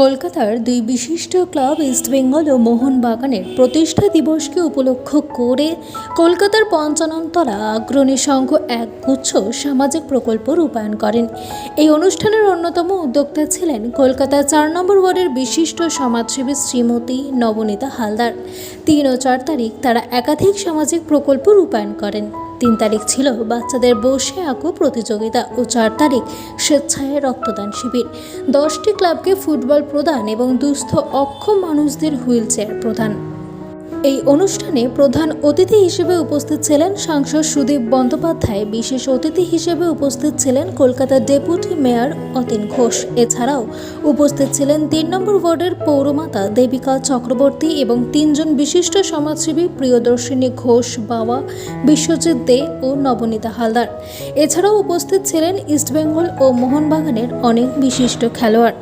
কলকাতার দুই বিশিষ্ট ক্লাব ইস্টবেঙ্গল ও মোহনবাগানের প্রতিষ্ঠা দিবসকে উপলক্ষ করে কলকাতার পঞ্চাননতলা অগ্রণী সংঘ এক গুচ্ছ সামাজিক প্রকল্প রূপায়ণ করেন। এই অনুষ্ঠানের অন্যতম উদ্যোক্তা ছিলেন কলকাতা চার নম্বর ওয়ার্ডের বিশিষ্ট সমাজসেবী শ্রীমতী নবনীতা হালদার। তিন ও চার তারিখ তারা একাধিক সামাজিক প্রকল্প রূপায়ণ করেন। তিন তারিখ ছিল বাচ্চাদের বসে আঁকো প্রতিযোগিতা ও চার তারিখ স্বেচ্ছায় রক্তদান শিবির। দশটি ক্লাবকে ফুটবল প্রদান এবং দুস্থ অক্ষম মানুষদের হুইল চেয়ার প্রদান এই অনুষ্ঠানে প্রধান অতিথি হিসেবে উপস্থিত ছিলেন সাংসদ সুদীপ বন্দ্যোপাধ্যায়। বিশেষ অতিথি হিসেবে উপস্থিত ছিলেন কলকাতার ডেপুটি মেয়র অতীন ঘোষ। এছাড়াও উপস্থিত ছিলেন তিন নম্বর ওয়ার্ডের পৌরমাতা দেবিকা চক্রবর্তী এবং তিনজন বিশিষ্ট সমাজসেবী প্রিয়দর্শিনী ঘোষ, বাবা বিশ্বজিৎ দে ও নবনীতা হালদার। এছাড়াও উপস্থিত ছিলেন ইস্টবেঙ্গল ও মোহনবাগানের অনেক বিশিষ্ট খেলোয়াড়।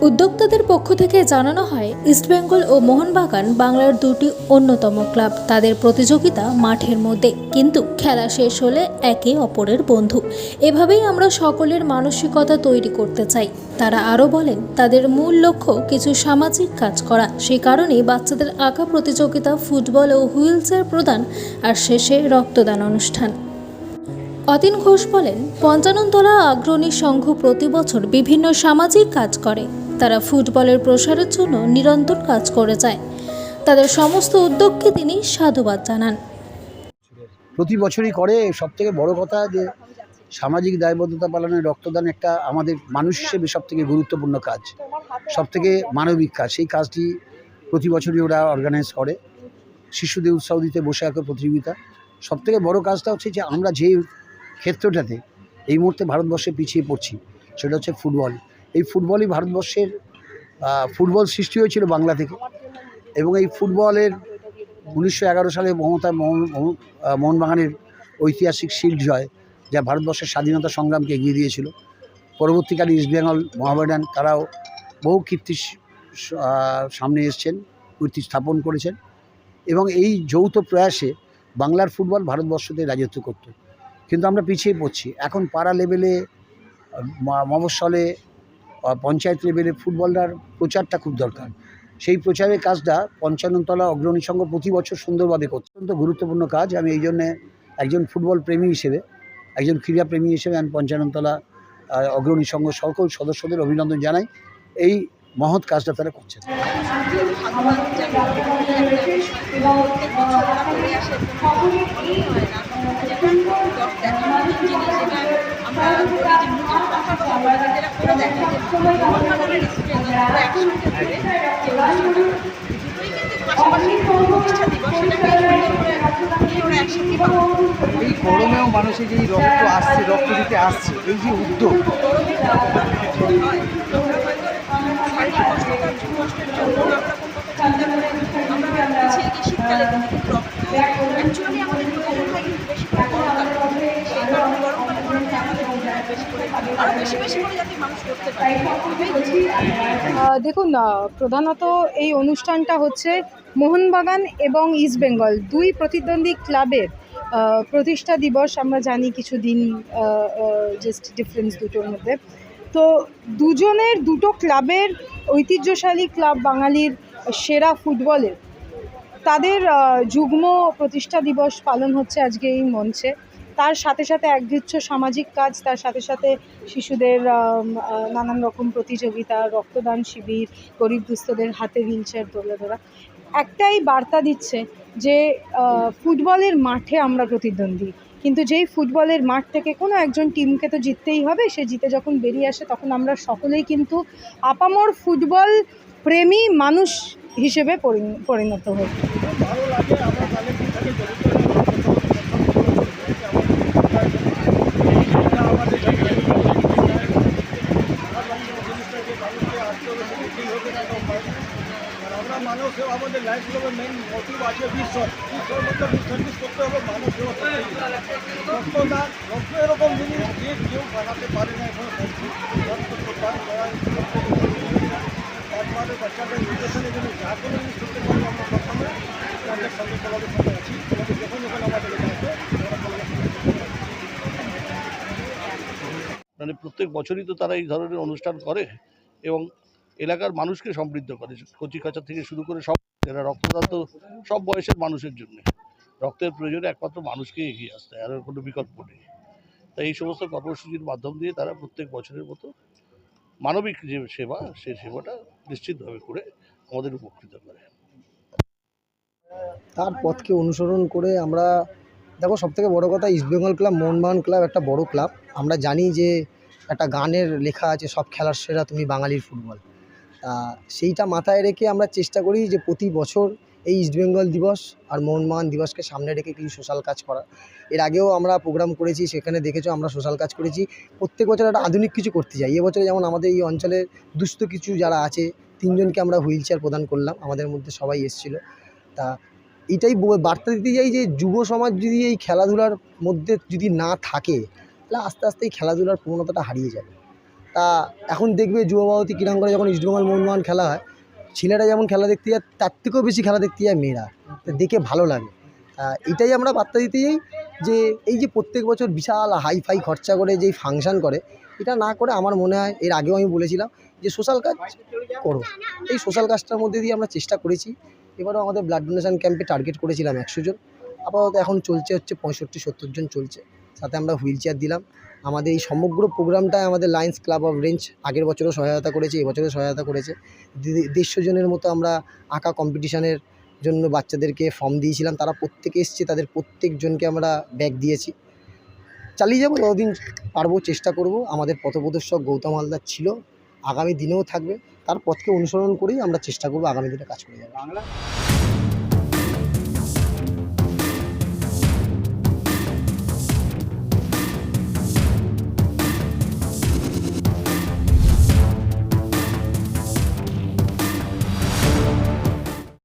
উদ্যোক্তাদের পক্ষ থেকে জানানো হয় ইস্টবেঙ্গল ও মোহনবাগান বাংলার দুটি অন্যতম ক্লাব। তাদের প্রতিযোগিতা মাঠের মধ্যে। কিন্তু খেলা শেষ হলে একে অপরের বন্ধু। এভাবেই আমরা সকলের মানসিকতা তৈরি করতে চাই। তারা আরও বলেন, তাদের মূল লক্ষ্য কিছু সামাজিক কাজ করা। সেই কারণেই বাচ্চাদের আঁকা প্রতিযোগিতা, ফুটবল ও হুইল প্রদান, আর শেষে রক্তদান অনুষ্ঠান। অতীন ঘোষ বলেন, পঞ্চাননতলা অগ্রণী সংঘ প্রতি বছর বিভিন্ন সামাজিক কাজ করে। তারা ফুটবলের প্রসারের জন্য নিরন্তর কাজ করে যায়। তাদের সমস্ত উদ্যোগকে তিনি সাধুবাদ জানান। প্রতি বছরই করে সব থেকে বড় কথা যে সামাজিক দায়বদ্ধতা পালনের রক্তদান একটা আমাদের মানুষ হিসেবে সব থেকে গুরুত্বপূর্ণ কাজ সব থেকে মানবিক কাজ। সেই কাজটি প্রতি বছরই ওরা অর্গানাইজ করে। শিশুদের উৎসাহ দিতে বসে আঁকো প্রতিযোগিতা। সব থেকে বড় কাজটা হচ্ছে যে আমরা যে ক্ষেত্রটাতে এই মুহূর্তে ভারতবর্ষে পিছিয়ে পড়ছি, সেটা হচ্ছে ফুটবল। এই ফুটবলই ভারতবর্ষের ফুটবল সৃষ্টি হয়েছিল বাংলা থেকে। এবং এই ফুটবলের উনিশশো এগারো সালে মমতা মোহন- মোহন- মোহনবাগানের ঐতিহাসিক শিল্ড জয় যা ভারতবর্ষের স্বাধীনতা সংগ্রামকে এগিয়ে দিয়েছিল। পরবর্তীকালে ইস্টবেঙ্গল মহামেডান তারাও বহু কীর্তি সামনে এসছেন কীর্তি স্থাপন করেছেন। এবং এই যৌথ প্রয়াসে বাংলার ফুটবল ভারতবর্ষতে রাজত্ব করত। কিন্তু আমরা পিছিয়ে পড়ছি। এখন পাড়া লেভেলে আহ, ম- মফস্বলে আহ, পঞ্চায়েত লেভেলে ফুটবলটার প্রচারটা খুব দরকার। সেই প্রচারের কাজটা পঞ্চাননতলা অগ্রণী সংঘ প্রতি বছর সুন্দরভাবে করছে। অত্যন্ত গুরুত্বপূর্ণ কাজ। আমি এই জন্যে একজন ফুটবল প্রেমী হিসেবে, একজন ক্রীড়া প্রেমী হিসেবে আমি পঞ্চাননতলা অগ্রণী সংঘ সকল সদস্যদের অভিনন্দন জানাই। এই মহৎ কাজটা তারা করছেন। এই গরমেও মানুষের যে রক্ত আসছে রক্ত দিতে আসছে এই যে উদ্যোগ দেখুন প্রধানত এই অনুষ্ঠানটা হচ্ছে মোহনবাগান এবং ইস্টবেঙ্গল দুই প্রতিদ্বন্দ্বী ক্লাবের প্রতিষ্ঠা দিবস আমরা জানি কিছু দিন জাস্ট ডিফারেন্স দুটোর মধ্যে। তো দুজনের, দুটো ক্লাবের ঐতিহ্যশালী ক্লাব বাঙালির সেরা ফুটবলের, তাদের যুগ্ম প্রতিষ্ঠা দিবস পালন হচ্ছে আজকে এই মঞ্চে। তার সাথে সাথে একগুচ্ছ সামাজিক কাজ, তার সাথে সাথে শিশুদের নানান রকম প্রতিযোগিতা, রক্তদান শিবির, গরিব দুস্থদের হাতে হুইল তুলে ধরা একটাই বার্তা দিচ্ছে যে ফুটবলের মাঠে আমরা প্রতিদ্বন্দ্বী। কিন্তু যেই ফুটবলের মাঠ থেকে কোনো একজন টিমকে তো জিততেই হবে, সে জিতে যখন বেরিয়ে আসে তখন আমরা সকলেই কিন্তু আপামর ফুটবল প্রেমী মানুষ হিসেবে পরিণত হই আমরা মানুষ সেবা আমাদের লাইফ সেবার মেন মোটিভ করতে হবে রক্ত এরকম জিনিস যে কেউ বানাতে পারে না এখন বাচ্চাদের জন্য যা কোনো জিনিস করতে আমরা প্রথমে আমাদের সঙ্গে তোমাদের সঙ্গে আছি। তোমাদের যখন যখন আমাদের মানে প্রত্যেক বছরই তো তারা এই ধরনের অনুষ্ঠান করে এবং এলাকার মানুষকে সমৃদ্ধ করে। কচি কাচা থেকে শুরু করে সব এরা রক্তদান তো সব বয়সের মানুষের জন্য। রক্তের প্রয়োজনে একমাত্র মানুষকে এগিয়ে আসতে আর কোনো বিকল্প নেই। তাই এই সমস্ত কর্মসূচির মাধ্যম দিয়ে তারা প্রত্যেক বছরের মতো মানবিক যে সেবা সেই সেবাটা নিশ্চিতভাবে করে আমাদের উপকৃত করে। তার পথকে অনুসরণ করে আমরা, দেখো সব থেকে বড়ো কথা ইস্টবেঙ্গল ক্লাব মোহনবাগান ক্লাব একটা বড় ক্লাব আমরা জানি যে একটা গানের লেখা আছে, সব খেলার সেরা তুমি বাঙালির ফুটবল। সেইটা মাথায় রেখে আমরা চেষ্টা করি যে প্রতি বছর এই ইস্টবেঙ্গল দিবস আর মোহনবাগান দিবসকে সামনে রেখে কিছু সোশ্যাল কাজ করা। এর আগেও আমরা প্রোগ্রাম করেছি, সেখানে দেখেছ আমরা সোশ্যাল কাজ করেছি। প্রত্যেক বছর একটা আধুনিক কিছু করতে যাই এবছরে যেমন আমাদের এই অঞ্চলের দুস্থ কিছু যারা আছে, তিনজনকে আমরা হুইল চেয়ার প্রদান করলাম। আমাদের মধ্যে সবাই এসেছিল। তা এটাই বার্তা দিতে চাই যে যুব সমাজ যদি এই খেলাধুলার মধ্যে যদি না থাকে, তাহলে আস্তে আস্তে এই খেলাধুলার প্রবণতাটা হারিয়ে যাবে। তা এখন দেখবে যুবভারতী ক্রীড়াঙ্গনে যখন ইস্টবেঙ্গল মোহনবাগান খেলা হয়, ছেলেরা যেমন খেলা দেখতে যায়, তার থেকেও বেশি খেলা দেখতে যায় মেয়েরা। দেখে ভালো লাগে। এটাই আমরা বার্তা দিতে চাই যে, এই যে প্রত্যেক বছর বিশাল হাই ফাই খরচা করে যেই ফাংশন করে, এটা না করে আমার মনে হয়, এর আগেও আমি বলেছিলাম যে সোশ্যাল কাজ করো। এই সোশ্যাল কাজটার মধ্যে দিয়ে আমরা চেষ্টা করেছি। এবারও আমাদের ব্লাড ডোনেশন ক্যাম্পে টার্গেট করেছিলাম একশো জন। আপাতত এখন চলছে হচ্ছে পঁয়ষট্টি সত্তর জন চলছে। সাথে আমরা হুইল চেয়ার দিলাম। আমাদের এই সমগ্র প্রোগ্রামটায় আমাদের লায়ন্স ক্লাব অফ রেঞ্জ আগের বছরও সহায়তা করেছে এবছরও সহায়তা করেছে। দেড়শো জনের মতো আমরা আঁকা কম্পিটিশানের জন্য বাচ্চাদেরকে ফর্ম দিয়েছিলাম। তারা প্রত্যেকে এসছে, তাদের প্রত্যেকজনকে আমরা ব্যাগ দিয়েছি। চালিয়ে যাব, যতদিন পারব চেষ্টা করব। আমাদের পথপ্রদর্শক গৌতম হালদার ছিল, আগামী দিনেও থাকবে। তার পথকে অনুসরণ করেই আমরা চেষ্টা করব আগামী দিনে কাজ করে যাব বাংলা?